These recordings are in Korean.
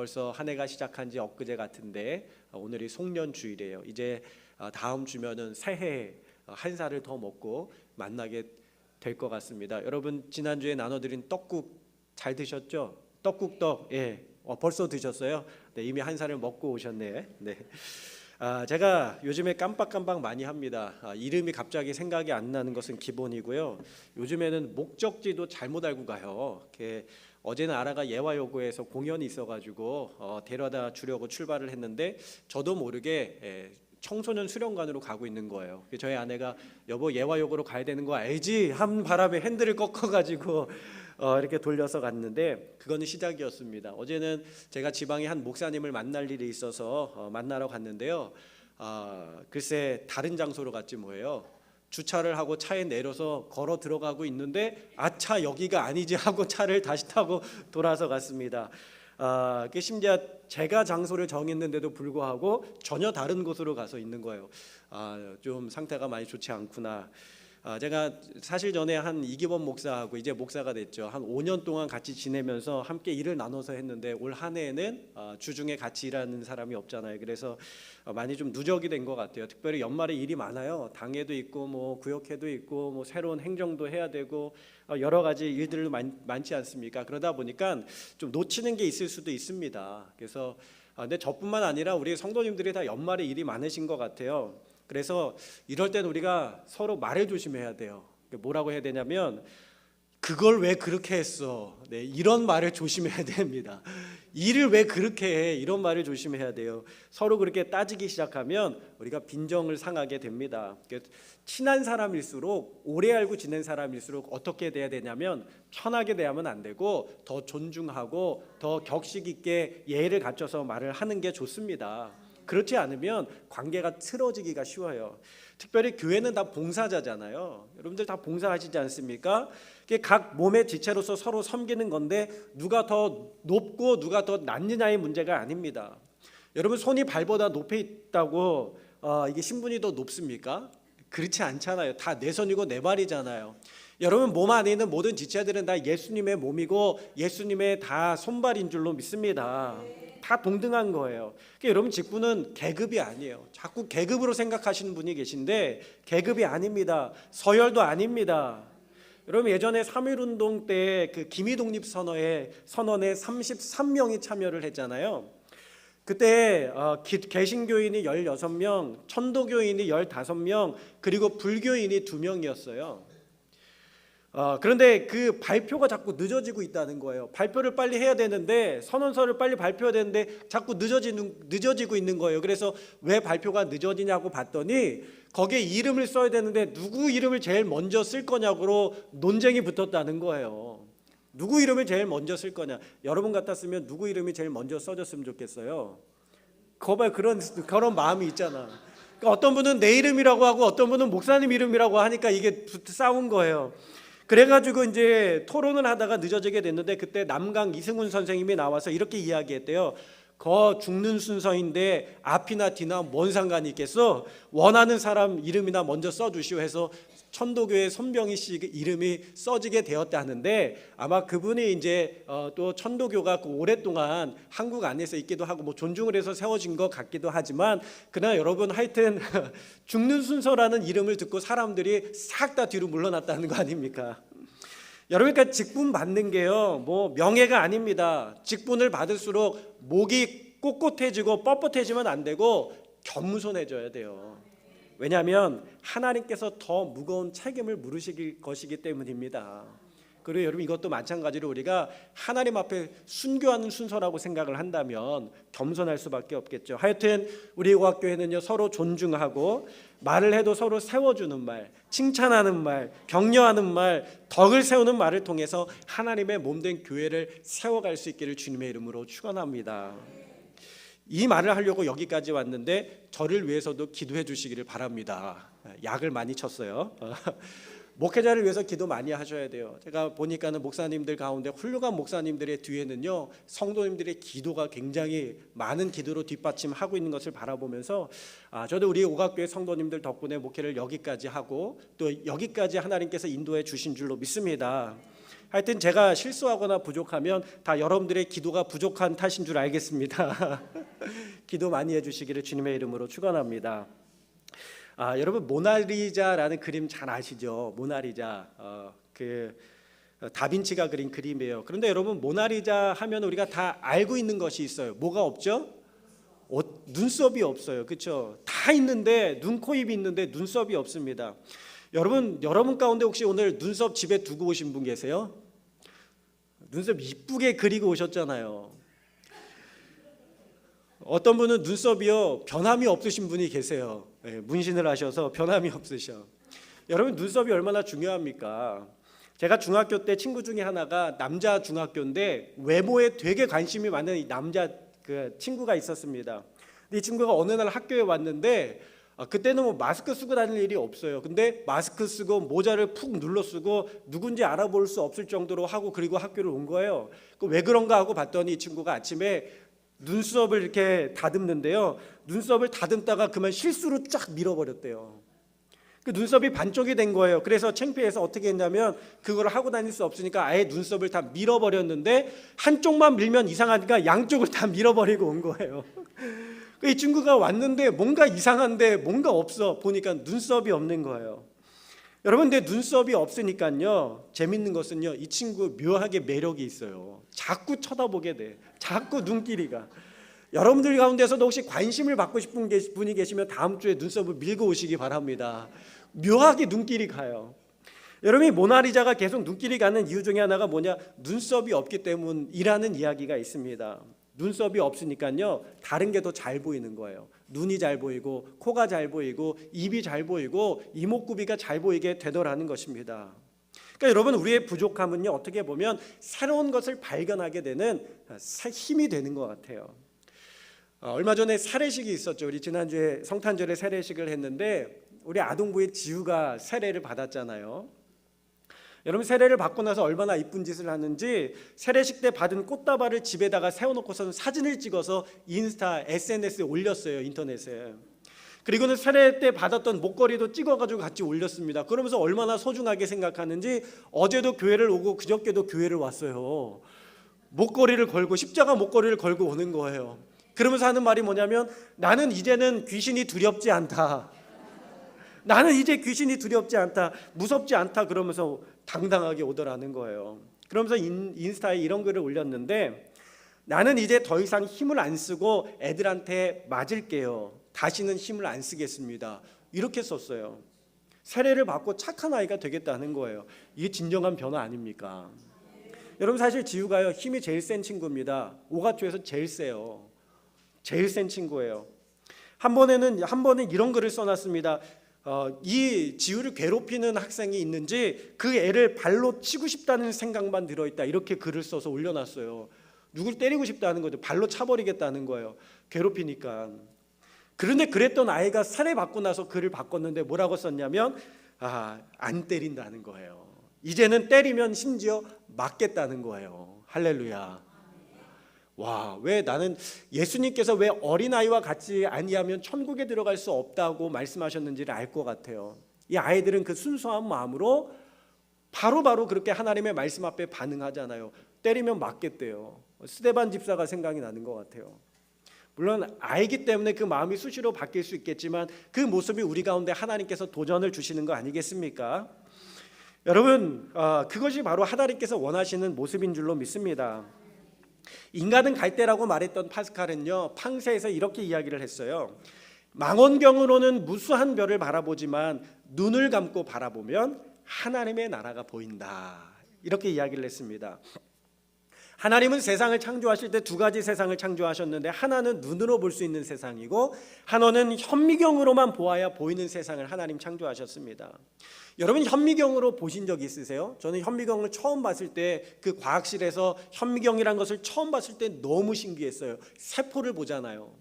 벌써 한 해가 시작한 지 엊그제 같은데 어, 오늘이 송년 주일이에요. 이제 어, 다음 주면은 새해 어, 한 살을 더 먹고 만나게 될 것 같습니다. 여러분 지난주에 나눠드린 떡국 잘 드셨죠? 떡국떡 예 어, 벌써 드셨어요? 네, 이미 한 살을 먹고 오셨네. 네. 아, 제가 요즘에 깜빡깜빡 많이 합니다. 아, 이름이 갑자기 생각이 안 나는 것은 기본이고요. 요즘에는 목적지도 잘못 알고 가요. 이렇게 어제는 아라가 예화여고에서 공연이 있어가지고 어, 데려다 주려고 출발을 했는데 저도 모르게 예, 청소년 수련관으로 가고 있는 거예요. 저희 아내가 여보 예화여고로 가야 되는 거 알지? 한 바람에 핸들을 꺾어가지고 어, 이렇게 돌려서 갔는데 그거는 시작이었습니다. 어제는 제가 지방에 한 목사님을 만날 일이 있어서 어, 만나러 갔는데요. 아, 글쎄 다른 장소로 갔지 뭐예요. 주차를 하고 차에 내려서 걸어 들어가고 있는데 아차 여기가 아니지 하고 차를 다시 타고 돌아서 갔습니다. 아, 그 심지어 제가 장소를 정했는데도 불구하고 전혀 다른 곳으로 가서 있는 거예요. 아, 좀 상태가 많이 좋지 않구나. 아, 제가 사실 전에 한 이기범 목사하고 이제 목사가 됐죠. 한 5년 동안 같이 지내면서 함께 일을 나눠서 했는데 올 한 해에는 아, 주중에 같이 일하는 사람이 없잖아요. 그래서 어, 많이 좀 누적이 된 것 같아요. 특별히 연말에 일이 많아요. 당회도 있고 뭐 구역회도 있고 뭐 새로운 행정도 해야 되고 어, 여러 가지 일들도 많, 많지 않습니까? 그러다 보니까 좀 놓치는 게 있을 수도 있습니다. 그래서 아, 근데 저뿐만 아니라 우리 성도님들이 다 연말에 일이 많으신 것 같아요. 그래서 이럴 땐 우리가 서로 말을 조심해야 돼요. 뭐라고 해야 되냐면 그걸 왜 그렇게 했어? 네, 이런 말을 조심해야 됩니다. 일을 왜 그렇게 해? 이런 말을 조심해야 돼요. 서로 그렇게 따지기 시작하면 우리가 빈정을 상하게 됩니다. 그래서 친한 사람일수록 오래 알고 지낸 사람일수록 어떻게 돼야 되냐면 편하게 대하면 안 되고 더 존중하고 더 격식 있게 예의를 갖춰서 말을 하는 게 좋습니다. 그렇지 않으면 관계가 틀어지기가 쉬워요. 특별히 교회는 다 봉사자잖아요. 여러분들 다 봉사하시지 않습니까? 각 몸의 지체로서 서로 섬기는 건데 누가 더 높고 누가 더 낮느냐의 문제가 아닙니다. 여러분 손이 발보다 높이 있다고 어, 이게 신분이 더 높습니까? 그렇지 않잖아요. 다 내 손이고 내 발이잖아요. 여러분 몸 안에 있는 모든 지체들은 다 예수님의 몸이고 예수님의 다 손발인 줄로 믿습니다. 다 동등한 거예요. 그러니까 여러분 직분은 계급이 아니에요. 자꾸 계급으로 생각하시는 분이 계신데 계급이 아닙니다. 서열도 아닙니다. 여러분 예전에 3.1운동 때 그 기미독립 선언에 선언에 33명이 참여를 했잖아요. 그때 어, 기- 개신교인이 16명, 천도교인이 15명, 그리고 불교인이 2명이었어요. 어, 그런데 그 발표가 자꾸 늦어지고 있다는 거예요. 발표를 빨리 해야 되는데 선언서를 빨리 발표해야 되는데 자꾸 늦어지는 늦어지고 있는 거예요. 그래서 왜 발표가 늦어지냐고 봤더니 거기에 이름을 써야 되는데 누구 이름을 제일 먼저 쓸 거냐고 논쟁이 붙었다는 거예요. 누구 이름을 제일 먼저 쓸 거냐? 여러분 같았으면 누구 이름이 제일 먼저 써졌으면 좋겠어요. 거봐 그런 그런 마음이 있잖아. 그러니까 어떤 분은 내 이름이라고 하고 어떤 분은 목사님 이름이라고 하니까 이게 붙- 싸운 거예요. 그래가지고 이제 토론을 하다가 늦어지게 됐는데 그때 남강 이승훈 선생님이 나와서 이렇게 이야기했대요. 거 죽는 순서인데 앞이나 뒤나 뭔 상관이 있겠어? 원하는 사람 이름이나 먼저 써주시오 해서 천도교의 손병희 씨 이름이 써지게 되었다는데 아마 그분이 이제 어, 또 천도교가 그 오랫동안 한국 안에서 있기도 하고 뭐 존중을 해서 세워진 것 같기도 하지만 그러나 여러분 하여튼 죽는 순서라는 이름을 듣고 사람들이 싹 다 뒤로 물러났다는 거 아닙니까? 여러분 그러니까 직분 받는 게요 뭐 명예가 아닙니다. 직분을 받을수록 목이 꼿꼿해지고 뻣뻣해지면 안 되고 겸손해져야 돼요. 왜냐하면 하나님께서 더 무거운 책임을 물으실 것이기 때문입니다. 그리고 여러분 이것도 마찬가지로 우리가 하나님 앞에 순교하는 순서라고 생각을 한다면 겸손할 수밖에 없겠죠. 하여튼 우리 고학교회는요 서로 존중하고 말을 해도 서로 세워주는 말, 칭찬하는 말, 격려하는 말, 덕을 세우는 말을 통해서 하나님의 몸된 교회를 세워갈 수 있기를 주님의 이름으로 축원합니다. 이 말을 하려고 여기까지 왔는데 저를 위해서도 기도해 주시기를 바랍니다. 약을 많이 쳤어요. 목회자를 위해서 기도 많이 하셔야 돼요. 제가 보니까는 목사님들 가운데 훌륭한 목사님들의 뒤에는요 성도님들의 기도가 굉장히 많은 기도로 뒷받침하고 있는 것을 바라보면서 아, 저도 우리 오각교회 성도님들 덕분에 목회를 여기까지 하고 또 여기까지 하나님께서 인도해 주신 줄로 믿습니다. 하여튼 제가 실수하거나 부족하면 다 여러분들의 기도가 부족한 탓인 줄 알겠습니다. 기도 많이 해주시기를 주님의 이름으로 축원합니다. 아, 여러분 모나리자라는 그림 잘 아시죠? 모나리자 어, 그 어, 다빈치가 그린 그림이에요. 그런데 여러분 모나리자 하면 우리가 다 알고 있는 것이 있어요. 뭐가 없죠? 어, 눈썹이 없어요. 그렇죠? 다 있는데 눈, 코, 입이 있는데 눈썹이 없습니다. 여러분 여러분 가운데 혹시 오늘 눈썹 집에 두고 오신 분 계세요? 눈썹 이쁘게 그리고 오셨잖아요. 어떤 분은 눈썹이요 변함이 없으신 분이 계세요. 예, 문신을 하셔서 변함이 없으셔. 여러분 눈썹이 얼마나 중요합니까? 제가 중학교 때 친구 중에 하나가 남자 중학교인데 외모에 되게 관심이 많은 이 남자 그 친구가 있었습니다. 이 친구가 어느 날 학교에 왔는데 아, 그때는 뭐 마스크 쓰고 다닐 일이 없어요. 근데 마스크 쓰고 모자를 푹 눌러 쓰고 누군지 알아볼 수 없을 정도로 하고 그리고 학교를 온 거예요. 그 왜 그런가 하고 봤더니 이 친구가 아침에 눈썹을 이렇게 다듬는데요. 눈썹을 다듬다가 그만 실수로 쫙 밀어버렸대요. 그 눈썹이 반쪽이 된 거예요. 그래서 창피해서 어떻게 했냐면 그걸 하고 다닐 수 없으니까 아예 눈썹을 다 밀어버렸는데 한쪽만 밀면 이상하니까 양쪽을 다 밀어버리고 온 거예요. 그이 친구가 왔는데 뭔가 이상한데 뭔가 없어 보니까 눈썹이 없는 거예요. 여러분 근데 눈썹이 없으니까요 재밌는 것은요 이 친구 묘하게 매력이 있어요. 자꾸 쳐다보게 돼. 자꾸 눈길이가. 여러분들 가운데서도 혹시 관심을 받고 싶은 게- 분이 계시면 다음 주에 눈썹을 밀고 오시기 바랍니다. 묘하게 눈길이 가요. 여러분이 모나리자가 계속 눈길이 가는 이유 중에 하나가 뭐냐? 눈썹이 없기 때문이라는 이야기가 있습니다. 눈썹이 없으니까요 다른 게 더 잘 보이는 거예요. 눈이 잘 보이고 코가 잘 보이고 입이 잘 보이고 이목구비가 잘 보이게 되더라는 것입니다. 그러니까 여러분 우리의 부족함은요 어떻게 보면 새로운 것을 발견하게 되는 사- 힘이 되는 것 같아요. 어, 얼마 전에 세례식이 있었죠. 우리 지난주에 성탄절에 세례식을 했는데 우리 아동부의 지우가 세례를 받았잖아요. 여러분 세례를 받고 나서 얼마나 이쁜 짓을 하는지 세례식 때 받은 꽃다발을 집에다가 세워놓고서 사진을 찍어서 인스타, SNS에 올렸어요 인터넷에. 그리고는 세례 때 받았던 목걸이도 찍어가지고 같이 올렸습니다. 그러면서 얼마나 소중하게 생각하는지 어제도 교회를 오고 그저께도 교회를 왔어요. 목걸이를 걸고 십자가 목걸이를 걸고 오는 거예요. 그러면서 하는 말이 뭐냐면 나는 이제는 귀신이 두렵지 않다. 나는 이제 귀신이 두렵지 않다. 무섭지 않다. 그러면서 당당하게 오더라는 거예요. 그러면서 인, 인스타에 이런 글을 올렸는데 나는 이제 더 이상 힘을 안 쓰고 애들한테 맞을게요. 다시는 힘을 안 쓰겠습니다. 이렇게 썼어요. 세례를 받고 착한 아이가 되겠다는 거예요. 이게 진정한 변화 아닙니까? 여러분 사실 지우가요 힘이 제일 센 친구입니다. 오가초에서 제일 세요. 제일 센 친구예요. 한 번에는 한 번에 이런 글을 써놨습니다. 어, 이 지우를 괴롭히는 학생이 있는지 그 애를 발로 치고 싶다는 생각만 들어있다 이렇게 글을 써서 올려놨어요. 누굴 때리고 싶다는 거죠. 발로 차버리겠다는 거예요. 괴롭히니까. 그런데 그랬던 아이가 살해 받고 나서 글을 바꿨는데 뭐라고 썼냐면 아, 안 때린다는 거예요. 이제는 때리면 심지어 맞겠다는 거예요. 할렐루야. 와, 왜 나는 예수님께서 왜 어린아이와 같이 아니하면 천국에 들어갈 수 없다고 말씀하셨는지를 알 것 같아요. 이 아이들은 그 순수한 마음으로 바로바로 그렇게 하나님의 말씀 앞에 반응하잖아요. 때리면 맞겠대요. 스데반 집사가 생각이 나는 것 같아요. 물론 아이기 때문에 그 마음이 수시로 바뀔 수 있겠지만 그 모습이 우리 가운데 하나님께서 도전을 주시는 거 아니겠습니까? 여러분 어, 그것이 바로 하나님께서 원하시는 모습인 줄로 믿습니다. 인간은 갈대라고 말했던 파스칼은요 팡세에서 이렇게 이야기를 했어요. 망원경으로는 무수한 별을 바라보지만 눈을 감고 바라보면 하나님의 나라가 보인다. 이렇게 이야기를 했습니다. 하나님은 세상을 창조하실 때 두 가지 세상을 창조하셨는데 하나는 눈으로 볼 수 있는 세상이고 하나는 현미경으로만 보아야 보이는 세상을 하나님 창조하셨습니다. 여러분 현미경으로 보신 적 있으세요? 저는 현미경을 처음 봤을 때 그 과학실에서 현미경이란 것을 처음 봤을 때 너무 신기했어요. 세포를 보잖아요.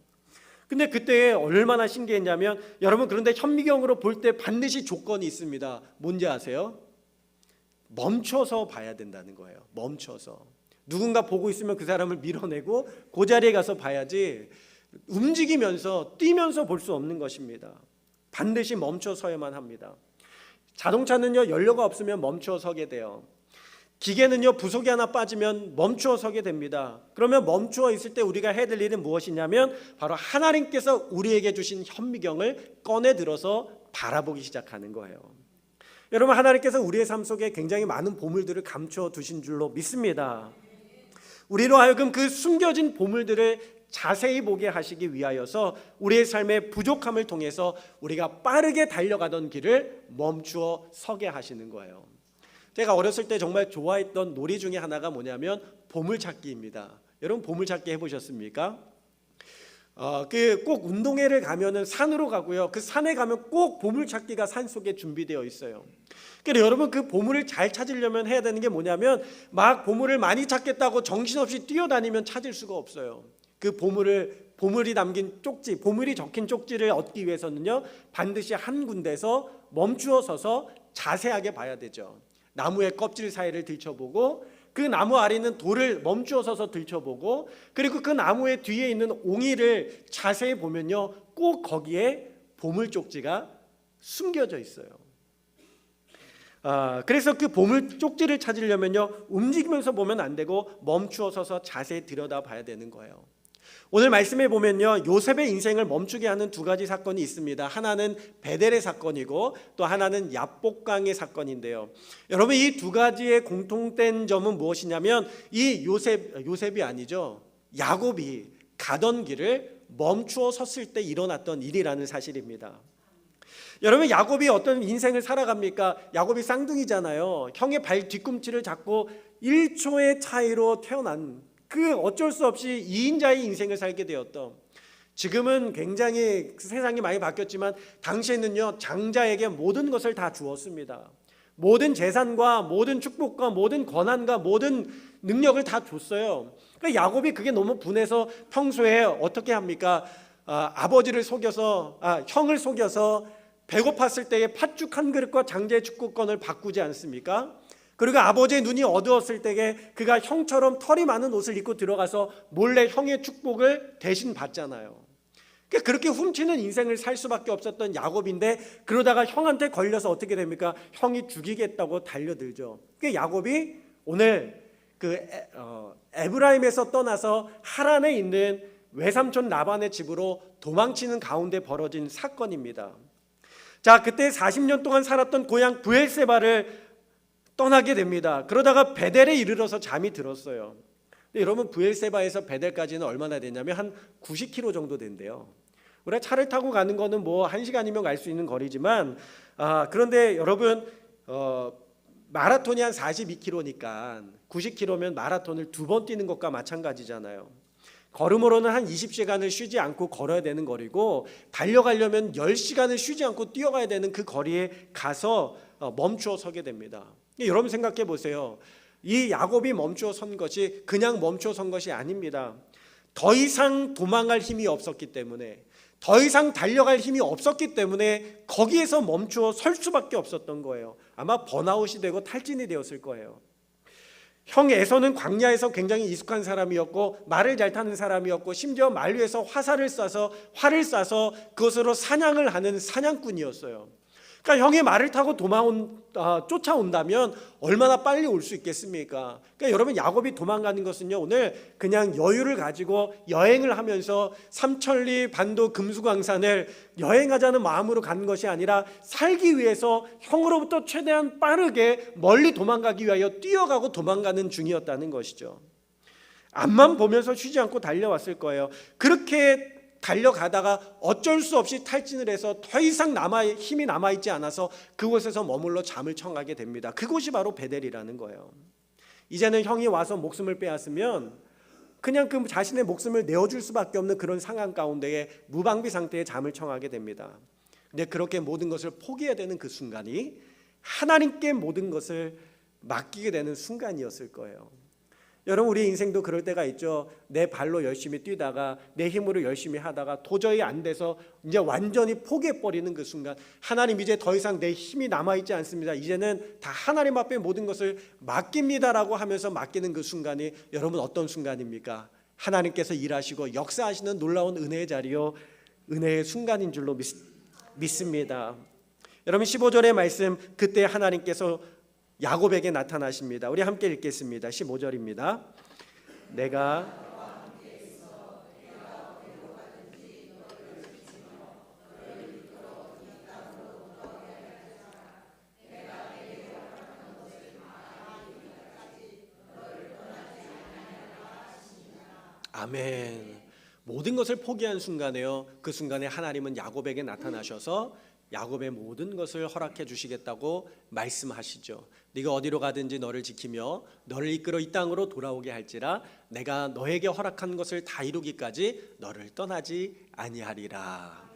근데 그때 얼마나 신기했냐면 여러분 그런데 현미경으로 볼 때 반드시 조건이 있습니다. 뭔지 아세요? 멈춰서 봐야 된다는 거예요. 멈춰서. 누군가 보고 있으면 그 사람을 밀어내고 그 자리에 가서 봐야지 움직이면서 뛰면서 볼 수 없는 것입니다. 반드시 멈춰 서야만 합니다. 자동차는요 연료가 없으면 멈춰 서게 돼요. 기계는요 부속이 하나 빠지면 멈추어 서게 됩니다. 그러면 멈추어 있을 때 우리가 해야 될 일은 무엇이냐면 바로 하나님께서 우리에게 주신 현미경을 꺼내 들어서 바라보기 시작하는 거예요. 여러분 하나님께서 우리의 삶 속에 굉장히 많은 보물들을 감춰 두신 줄로 믿습니다. 우리로 하여금 그 숨겨진 보물들을 자세히 보게 하시기 위하여서 우리의 삶의 부족함을 통해서 우리가 빠르게 달려가던 길을 멈추어 서게 하시는 거예요. 제가 어렸을 때 정말 좋아했던 놀이 중에 하나가 뭐냐면 보물찾기입니다. 여러분 보물찾기 해보셨습니까? 어, 그 꼭 운동회를 가면은 산으로 가고요. 그 산에 가면 꼭 보물찾기가 산 속에 준비되어 있어요. 그래서 여러분 그 보물을 잘 찾으려면 해야 되는 게 뭐냐면 막 보물을 많이 찾겠다고 정신없이 뛰어다니면 찾을 수가 없어요. 그 보물을 보물이 담긴 쪽지, 보물이 적힌 쪽지를 얻기 위해서는요 반드시 한 군데서 멈추어 서서 자세하게 봐야 되죠. 나무의 껍질 사이를 들춰보고 그 나무 아래 있는 돌을 멈추어 서서 들춰보고 그리고 그 나무의 뒤에 있는 옹이를 자세히 보면요 꼭 거기에 보물 쪽지가 숨겨져 있어요. 아, 그래서 그 보물 쪽지를 찾으려면요 움직이면서 보면 안 되고 멈추어 서서 자세히 들여다 봐야 되는 거예요. 오늘 말씀에 보면요 요셉의 인생을 멈추게 하는 두 가지 사건이 있습니다. 하나는 베델의 사건이고 또 하나는 야복강의 사건인데요. 여러분 이 두 가지의 공통된 점은 무엇이냐면 이 요셉 요셉이 아니죠 야곱이 가던 길을 멈추어 섰을 때 일어났던 일이라는 사실입니다. 여러분 야곱이 어떤 인생을 살아갑니까? 야곱이 쌍둥이잖아요. 형의 발 뒤꿈치를 잡고 1초의 차이로 태어난 그 어쩔 수 없이 2인자의 인생을 살게 되었던 지금은 굉장히 세상이 많이 바뀌었지만 당시에는요 장자에게 모든 것을 다 주었습니다. 모든 재산과 모든 축복과 모든 권한과 모든 능력을 다 줬어요. 그러니까 야곱이 그게 너무 분해서 평소에 어떻게 합니까? 아, 아버지를 속여서 아, 형을 속여서 배고팠을 때에 팥죽 한 그릇과 장자의 축구권을 바꾸지 않습니까? 그리고 아버지의 눈이 어두웠을 때에 그가 형처럼 털이 많은 옷을 입고 들어가서 몰래 형의 축복을 대신 받잖아요. 그러니까 그렇게 훔치는 인생을 살 수밖에 없었던 야곱인데 그러다가 형한테 걸려서 어떻게 됩니까? 형이 죽이겠다고 달려들죠. 그 야곱이 오늘 그 에, 어, 에브라임에서 떠나서 하란에 있는 외삼촌 라반의 집으로 도망치는 가운데 벌어진 사건입니다. 자, 그때 40년 동안 살았던 고향 부엘세바를 떠나게 됩니다. 그러다가 베델에 이르러서 잠이 들었어요. 근데 여러분 부엘세바에서 베델까지는 얼마나 되냐면 한 90km 정도 된대요. 우리가 차를 타고 가는 거는 뭐한 시간이면 갈 수 있는 거리지만 아, 그런데 여러분 어, 마라톤이 한 42km니까 90km면 마라톤을 두 번 뛰는 것과 마찬가지잖아요. 걸음으로는 한 20시간을 쉬지 않고 걸어야 되는 거리고 달려가려면 10시간을 쉬지 않고 뛰어가야 되는 그 거리에 가서 어, 멈추어 서게 됩니다. 여러분 생각해 보세요. 이 야곱이 멈추어 선 것이 그냥 멈추어 선 것이 아닙니다. 더 이상 도망갈 힘이 없었기 때문에 더 이상 달려갈 힘이 없었기 때문에 거기에서 멈추어 설 수밖에 없었던 거예요. 아마 번아웃이 되고 탈진이 되었을 거예요. 형 에서는 광야에서 굉장히 익숙한 사람이었고 말을 잘 타는 사람이었고 심지어 말 위에서 화살을 쏴서 활을 쏴서 그것으로 사냥을 하는 사냥꾼이었어요. 그러니까 형이 말을 타고 도망온 아, 쫓아온다면 얼마나 빨리 올 수 있겠습니까? 그러니까 여러분 야곱이 도망가는 것은요 오늘 그냥 여유를 가지고 여행을 하면서 삼천리 반도 금수강산을 여행하자는 마음으로 간 것이 아니라 살기 위해서 형으로부터 최대한 빠르게 멀리 도망가기 위하여 뛰어가고 도망가는 중이었다는 것이죠. 앞만 보면서 쉬지 않고 달려왔을 거예요. 그렇게 달려가다가 어쩔 수 없이 탈진을 해서 더 이상 남아 힘이 남아 있지 않아서 그곳에서 머물러 잠을 청하게 됩니다. 그곳이 바로 베델이라는 거예요. 이제는 형이 와서 목숨을 빼앗으면 그냥 그 자신의 목숨을 내어줄 수밖에 없는 그런 상황 가운데에 무방비 상태에 잠을 청하게 됩니다. 근데 그렇게 모든 것을 포기해야 되는 그 순간이 하나님께 모든 것을 맡기게 되는 순간이었을 거예요. 여러분 우리 인생도 그럴 때가 있죠. 내 발로 열심히 뛰다가 내 힘으로 열심히 하다가 도저히 안 돼서 이제 완전히 포기해 버리는 그 순간 하나님 이제 더 이상 내 힘이 남아 있지 않습니다. 이제는 다 하나님 앞에 모든 것을 맡깁니다라고 하면서 맡기는 그 순간이 여러분 어떤 순간입니까? 하나님께서 일하시고 역사하시는 놀라운 은혜의 자리요 은혜의 순간인 줄로 믿, 믿습니다. 여러분 15절의 말씀 그때 하나님께서 야곱에게 나타나십니다. 우리 함께 읽겠습니다. 15절입니다. 내가 아멘. 모든 것을 포기한 순간에요. 그 순간에 하나님은 야곱에게 나타나셔서 야곱의 모든 것을 허락해 주시겠다고 말씀하시죠. 네가 어디로 가든지 너를 지키며 너를 이끌어 이 땅으로 돌아오게 할지라 내가 너에게 허락한 것을 다 이루기까지 너를 떠나지 아니하리라.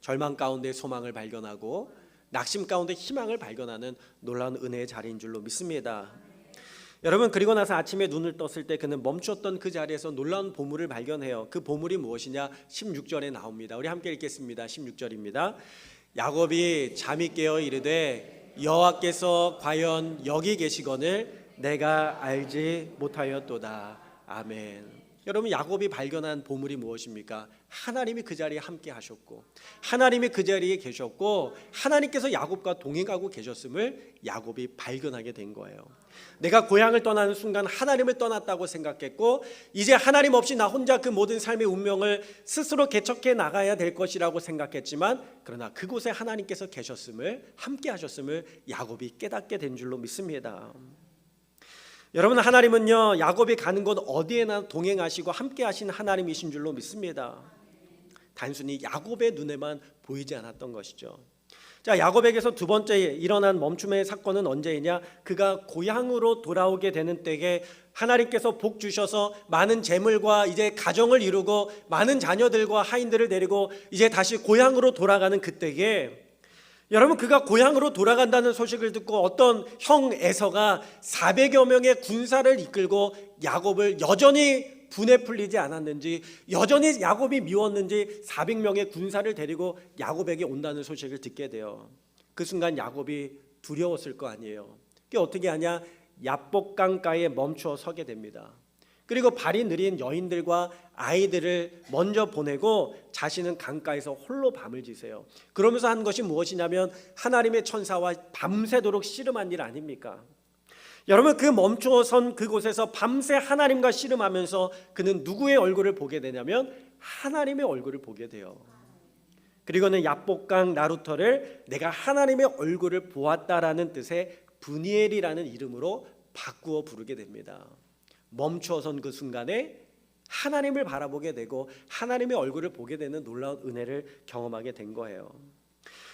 절망 가운데 소망을 발견하고 낙심 가운데 희망을 발견하는 놀라운 은혜의 자리인 줄로 믿습니다. 여러분 그리고 나서 아침에 눈을 떴을 때 그는 멈췄던 그 자리에서 놀라운 보물을 발견해요. 그 보물이 무엇이냐? 16절에 나옵니다. 우리 함께 읽겠습니다. 16절입니다. 야곱이 잠이 깨어 이르되 여호와께서 과연 여기 계시거늘 내가 알지 못하였도다. 아멘. 여러분 야곱이 발견한 보물이 무엇입니까? 하나님이 그 자리에 함께 하셨고 하나님이 그 자리에 계셨고 하나님께서 야곱과 동행하고 계셨음을 야곱이 발견하게 된 거예요. 내가 고향을 떠나는 순간 하나님을 떠났다고 생각했고 이제 하나님 없이 나 혼자 그 모든 삶의 운명을 스스로 개척해 나가야 될 것이라고 생각했지만 그러나 그곳에 하나님께서 계셨음을 함께 하셨음을 야곱이 깨닫게 된 줄로 믿습니다. 여러분 하나님은요 야곱이 가는 곳 어디에나 동행하시고 함께 하신 하나님이신 줄로 믿습니다. 단순히 야곱의 눈에만 보이지 않았던 것이죠. 자 야곱에게서 두 번째 일어난 멈춤의 사건은 언제이냐? 그가 고향으로 돌아오게 되는 때에 하나님께서 복 주셔서 많은 재물과 이제 가정을 이루고 많은 자녀들과 하인들을 데리고 이제 다시 고향으로 돌아가는 그때에 여러분 그가 고향으로 돌아간다는 소식을 듣고 어떤 형 에서가 400여 명의 군사를 이끌고 야곱을 여전히 분에 풀리지 않았는지 여전히 야곱이 미웠는지 400명의 군사를 데리고 야곱에게 온다는 소식을 듣게 돼요. 그 순간 야곱이 두려웠을 거 아니에요. 그게 어떻게 하냐? 야복강가에 멈추어 서게 됩니다. 그리고 발이 느린 여인들과 아이들을 먼저 보내고 자신은 강가에서 홀로 밤을 지새요. 그러면서 한 것이 무엇이냐면 하나님의 천사와 밤새도록 씨름한 일 아닙니까? 여러분 그 멈추어 선 그곳에서 밤새 하나님과 씨름하면서 그는 누구의 얼굴을 보게 되냐면 하나님의 얼굴을 보게 돼요. 그리고는 야복강 나루터를 내가 하나님의 얼굴을 보았다라는 뜻의 분이엘이라는 이름으로 바꾸어 부르게 됩니다. 멈추어선 그 순간에 하나님을 바라보게 되고 하나님의 얼굴을 보게 되는 놀라운 은혜를 경험하게 된 거예요.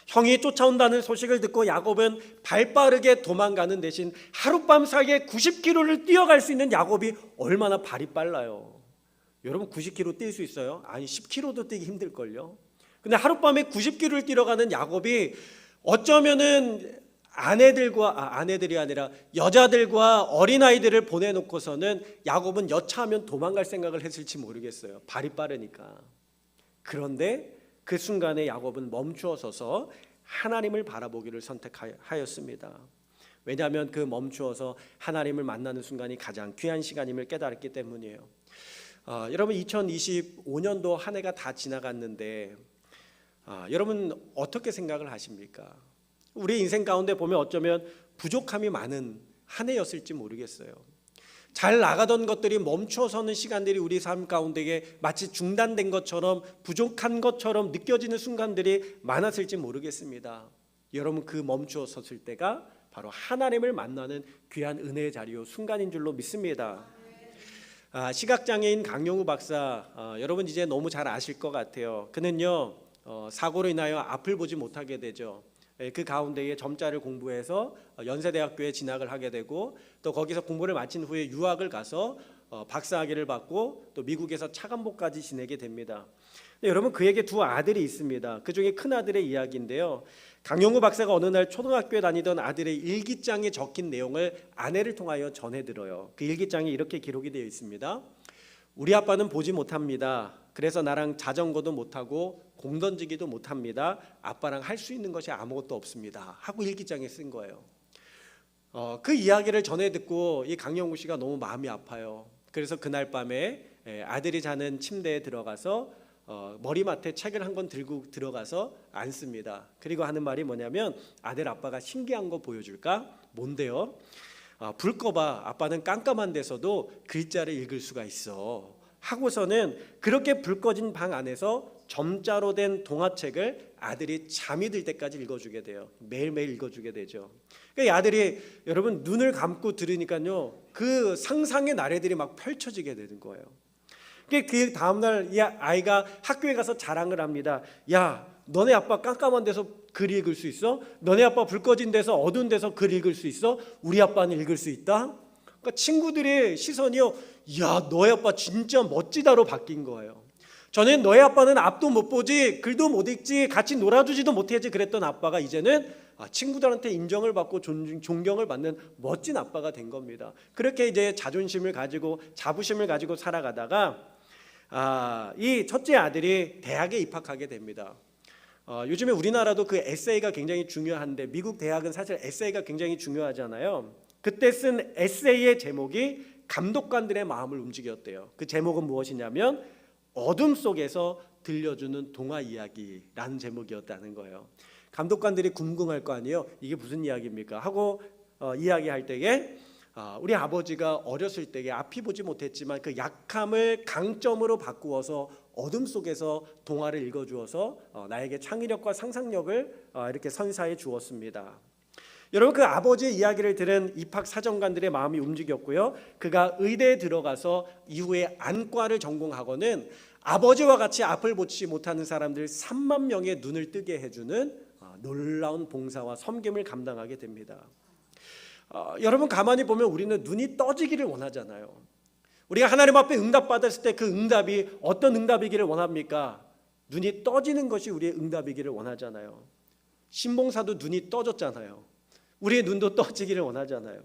형이 쫓아온다는 소식을 듣고 야곱은 발빠르게 도망가는 대신 하룻밤 사이에 90km를 뛰어갈 수 있는 야곱이 얼마나 발이 빨라요. 여러분 90km 뛸 수 있어요? 아니 10km도 뛰기 힘들걸요. 근데 하룻밤에 90km를 뛰어가는 야곱이 어쩌면은 아내들과 아, 아내들이 아니라 여자들과 어린 아이들을 보내놓고서는 야곱은 여차하면 도망갈 생각을 했을지 모르겠어요. 발이 빠르니까. 그런데 그 순간에 야곱은 멈추어 서서 하나님을 바라보기를 선택하였습니다. 왜냐하면 그 멈추어서 하나님을 만나는 순간이 가장 귀한 시간임을 깨달았기 때문이에요. 어, 여러분 2025년도 한 해가 다 지나갔는데 어, 여러분 어떻게 생각을 하십니까? 우리 인생 가운데 보면 어쩌면 부족함이 많은 한 해였을지 모르겠어요. 잘 나가던 것들이 멈춰서는 시간들이 우리 삶 가운데에 마치 중단된 것처럼 부족한 것처럼 느껴지는 순간들이 많았을지 모르겠습니다. 여러분 그 멈추어 섰을 때가 바로 하나님을 만나는 귀한 은혜의 자리요 순간인 줄로 믿습니다. 아, 시각장애인 강영우 박사 어, 여러분 이제 너무 잘 아실 것 같아요. 그는요 어, 사고로 인하여 앞을 보지 못하게 되죠. 예, 그 가운데에 점자를 공부해서 어, 연세대학교에 진학을 하게 되고 또 거기서 공부를 마친 후에 유학을 가서 어, 박사학위를 받고 또 미국에서 차관복까지 지내게 됩니다. 여러분 그에게 두 아들이 있습니다. 그 중에 큰 아들의 이야기인데요. 강용우 박사가 어느 날 초등학교에 다니던 아들의 일기장에 적힌 내용을 아내를 통하여 전해 들어요. 그 일기장에 이렇게 기록이 되어 있습니다. 우리 아빠는 보지 못합니다. 그래서 나랑 자전거도 못 하고 공 던지기도 못 합니다. 아빠랑 할 수 있는 것이 아무것도 없습니다. 하고 일기장에 쓴 거예요. 어, 그 이야기를 전해 듣고 이 강영구 씨가 너무 마음이 아파요. 그래서 그날 밤에 예, 아들이 자는 침대에 들어가서 어, 머리맡에 책을 한 권 들고 들어가서 앉습니다. 그리고 하는 말이 뭐냐면 아들 아빠가 신기한 거 보여줄까? 뭔데요? 아, 불 꺼봐. 아빠는 깜깜한 데서도 글자를 읽을 수가 있어. 하고서는 그렇게 불 꺼진 방 안에서 점자로 된 동화책을 아들이 잠이 들 때까지 읽어주게 돼요. 매일매일 읽어주게 되죠. 그러니까 이 아들이 여러분 눈을 감고 들으니까요. 그 상상의 나래들이 막 펼쳐지게 되는 거예요. 그- 그 다음 날 이 아이가 학교에 가서 자랑을 합니다. 야, 너네 아빠 깜깜한 데서 글 읽을 수 있어? 너네 아빠 불 꺼진 데서 어두운 데서 글 읽을 수 있어? 우리 아빠는 읽을 수 있다? 그러니까 친구들의 시선이요. 야, 너희 아빠 진짜 멋지다로 바뀐 거예요. 저는 너희 아빠는 앞도 못 보지, 글도 못 읽지, 같이 놀아주지도 못하지 그랬던 아빠가 이제는 아, 친구들한테 인정을 받고 존중, 존경을 받는 멋진 아빠가 된 겁니다. 그렇게 이제 자존심을 가지고 자부심을 가지고 살아가다가 아, 이 첫째 아들이 대학에 입학하게 됩니다. 어, 요즘에 우리나라도 그 에세이가 굉장히 중요한데 미국 대학은 사실 에세이가 굉장히 중요하잖아요. 그때 쓴 에세이의 제목이 감독관들의 마음을 움직였대요. 그 제목은 무엇이냐면 어둠 속에서 들려주는 동화 이야기라는 제목이었다는 거예요. 감독관들이 궁금할 거 아니에요. 이게 무슨 이야기입니까? 하고 어, 이야기할 때에 아, 우리 아버지가 어렸을 때에 앞이 보지 못했지만 그 약함을 강점으로 바꾸어서 어둠 속에서 동화를 읽어주어서 어, 나에게 창의력과 상상력을 어, 이렇게 선사해 주었습니다. 여러분 그 아버지의 이야기를 들은 입학 사정관들의 마음이 움직였고요. 그가 의대에 들어가서 이후에 안과를 전공하고는 아버지와 같이 앞을 보지 못하는 사람들 3만 명의 눈을 뜨게 해주는 어, 놀라운 봉사와 섬김을 감당하게 됩니다. 어, 여러분 가만히 보면 우리는 눈이 떠지기를 원하잖아요. 우리가 하나님 앞에 응답 받았을 때 그 응답이 어떤 응답이기를 원합니까? 눈이 떠지는 것이 우리의 응답이기를 원하잖아요. 신봉사도 눈이 떠졌잖아요. 우리의 눈도 떠지기를 원하잖아요.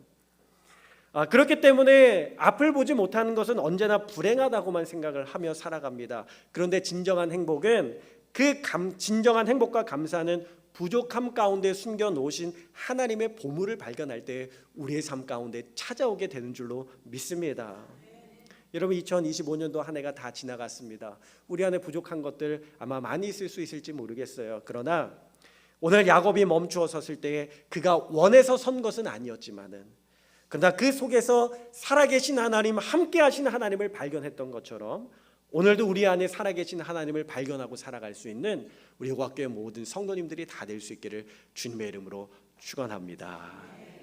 아, 그렇기 때문에 앞을 보지 못하는 것은 언제나 불행하다고만 생각을 하며 살아갑니다. 그런데 진정한 행복은 그 감, 진정한 행복과 감사는 부족함 가운데 숨겨 놓으신 하나님의 보물을 발견할 때 우리의 삶 가운데 찾아오게 되는 줄로 믿습니다. 여러분 2025년도 한 해가 다 지나갔습니다. 우리 안에 부족한 것들 아마 많이 있을 수 있을지 모르겠어요. 그러나 오늘 야곱이 멈추어 섰을 때에 그가 원해서 선 것은 아니었지만은 그러나 그 속에서 살아계신 하나님 함께 하신 하나님을 발견했던 것처럼 오늘도 우리 안에 살아계신 하나님을 발견하고 살아갈 수 있는 우리 호학교의 모든 성도님들이 다 될 수 있기를 주님의 이름으로 축원합니다.